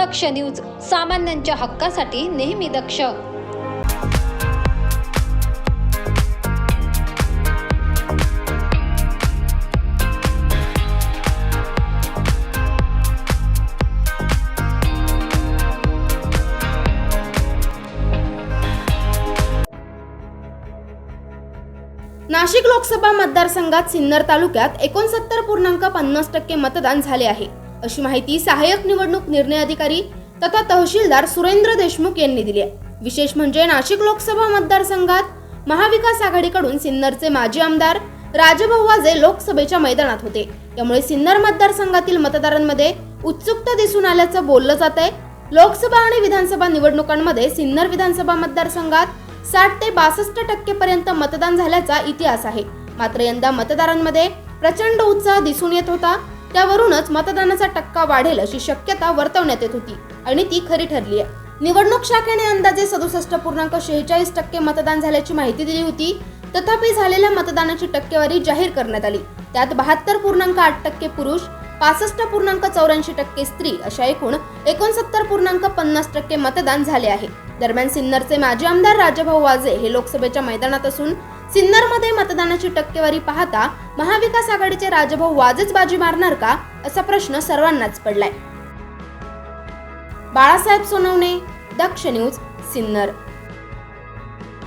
दक्ष news सामान्यांच्या हक्कासाठी नेहमी दक्ष. नाशिक लोकसभा मतदारसंघात सिन्नर तालुक्यात एकोणसत्तर पूर्णांक पन्नास टक्के मतदान झाले आहे. अशी माहिती सहाय्यक निवडणूक निर्णय अधिकारी तथा तहसीलदार सुरेंद्र देशमुख यांनी दिली आहे. विशेष म्हणजे नाशिक लोकसभा मतदारसंघात महाविकास आघाडीकडून सिन्नरचे माजी आमदार राजभाऊ वाजे लोकसभेच्या मैदानात होते. त्यामुळे सिन्नर मतदारसंघातील मतदारांमध्ये उत्सुकता दिसून आल्याचं बोललं जात आहे. लोकसभा आणि विधानसभा निवडणुकांमध्ये सिन्नर विधानसभा मतदारसंघात साठ ते बासष्ट टक्के पर्यंत मतदान झाल्याचा इतिहास आहे. मात्र यंदा मतदारांमध्ये प्रचंड उत्साह दिसून येत होता. त्यावरूनच मतदानाचा टक्का वाढेल अशी शक्यता वर्तवण्यात येत होती. आणि ती खरी ठरली आहे. निवडणूक शाखेने अंदाजे सदुसष्ट पूर्णांक शेहेचाळीस टक्के मतदान झाल्याची माहिती दिली होती. तथापि झालेल्या मतदानाची टक्केवारी जाहीर करण्यात आली. त्यात बहात्तर पूर्णांक आठ टक्के पुरुष पासष्ट पूर्णांक चौऱ्याऐंशी टक्के स्त्री अशा एकूण एकोणसत्तर पूर्णांक पन्नास टक्के मतदान झाले आहे. दरम्यान सिन्नरचे माजी आमदार राजभाऊ वाजे हे लोकसभेच्या मैदानात असून सिन्नरमध्ये मतदानाची टक्केवारी पाहता महाविकास आघाडीचे राजभाऊ वाजच बाजी मारणार का असा प्रश्न सर्वांनाच पडलाय. बाळासाहेब सोनवणे दक्ष न्यूज सिन्नर.